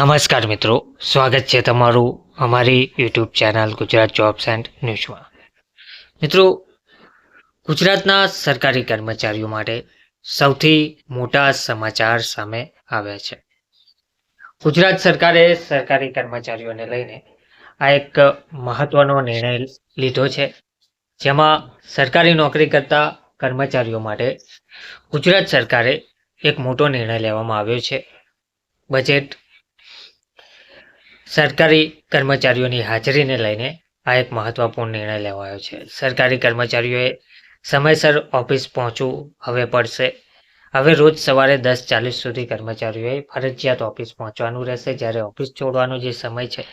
નમસ્કાર મિત્રો. સ્વાગત છે તમારું અમારી YouTube channel Gujarat jobs and ન્યૂઝમાં મિત્રો, ગુજરાતના સરકારી કર્મચારીઓ માટે સૌથી મોટા સમાચાર સામે આવ્યા છે. ગુજરાત સરકારે સરકારી કર્મચારીઓને લઈને આ એક મહત્વનો નિર્ણય લીધો છે, જેમાં સરકારી નોકરી કરતા કર્મચારીઓ માટે ગુજરાત સરકારે એક મોટો નિર્ણય લેવામાં આવ્યો છે. બજેટ સરકારી કર્મચારીઓની હાજરીને લઈને આ એક મહત્વપૂર્ણ નિર્ણય લેવાયો છે. સરકારી કર્મચારીઓએ સમયસર ઓફિસ પહોંચવું હવે પડશે. હવે રોજ સવારે દસ ચાલીસ સુધી કર્મચારીઓએ ફરજિયાત ઓફિસ પહોંચવાનું રહેશે. જ્યારે ઓફિસ છોડવાનો જે સમય છે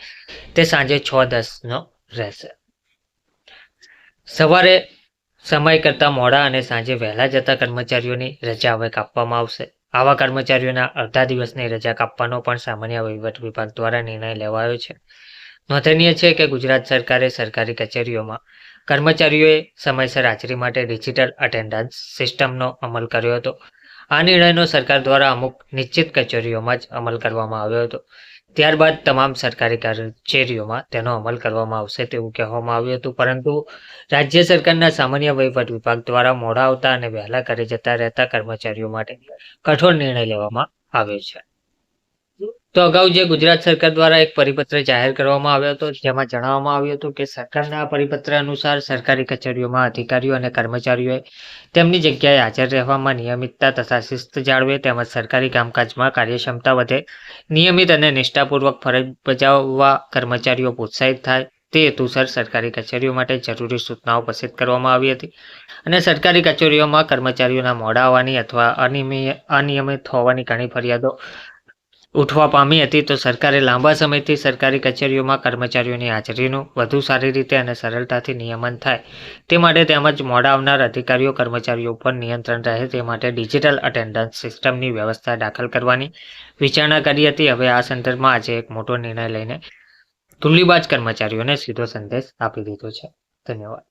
તે સાંજે છ દસનો રહેશે. સવારે સમય કરતાં મોડા અને સાંજે વહેલા જતા કર્મચારીઓની રજા હવે કાપવામાં આવશે. આવા કર્મચારીઓના અડધા દિવસની રજા કાપવાનો પણ સામાન્ય વહીવટ વિભાગ દ્વારા નિર્ણય લેવાયો છે. નોંધનીય છે કે ગુજરાત સરકારે સરકારી કચેરીઓમાં કર્મચારીઓએ સમયસર હાજરી માટે ડિજિટલ અટેન્ડન્સ સિસ્ટમનો અમલ કર્યો હતો. આ નિર્ણયનો સરકાર દ્વારા અમુક નિશ્ચિત કચેરીઓમાં જ અમલ કરવામાં આવ્યો હતો. ત્યારબાદ તમામ સરકારી કચેરીઓમાં તેનો અમલ કરવામાં આવશે તેવું કહેવામાં આવ્યું હતું. પરંતુ રાજ્ય સરકારના સામાન્ય વહીવટ વિભાગ દ્વારા મોડા આવતા અને વહેલા ઘરે જતા રહેતા કર્મચારીઓ માટે કઠોર નિર્ણય લેવામાં આવ્યો છે. તો અગાઉ જે ગુજરાત સરકાર દ્વારા એક પરિપત્ર જાહેર કરવામાં આવ્યો હતો, જેમાં જણાવવામાં આવ્યું હતું કે સરકારના પરિપત્ર અનુસાર સરકારી કચેરીઓમાં અધિકારીઓ અને કર્મચારીઓએ તેમની જગ્યાએ હાજર રહેવામાં નિયમિતતા તથા શિસ્ત જાળવે તેમજ સરકારી કામકાજમાં કાર્યક્ષમતા વધે, નિયમિત અને નિષ્ઠાપૂર્વક ફરજ બજાવવા કર્મચારીઓ પ્રોત્સાહિત થાય, તે હેતુસર સરકારી કચેરીઓ માટે જરૂરી સૂચનાઓ પસંદ કરવામાં આવી હતી. અને સરકારી કચેરીઓમાં કર્મચારીઓના મોડા આવવાની અથવા અનિયમિત હોવાની ઘણી ફરિયાદો ઉઠવા પામી હતી તો સરકારે લાંબા સમયથી સરકારી કચેરીઓમાં કર્મચારીઓની હાજરીનું વધુ સારી રીતે અને સરળતાથી નિયમન થાય. તે માટે તેમજ મોડા આવનાર અધિકારીઓ કર્મચારીઓ ઉપર નિયંત્રણ રહે તે માટે ડિજિટલ અટેન્ડન્સ સિસ્ટમની વ્યવસ્થા દાખલ કરવાની વિચારણા કરી હતી. હવે આ સંદર્ભમાં આજે એક મોટો નિર્ણય લઈને તુલ્લીબાજ કર્મચારીઓને સીધો સંદેશ આપી દીધો છે. ધન્યવાદ.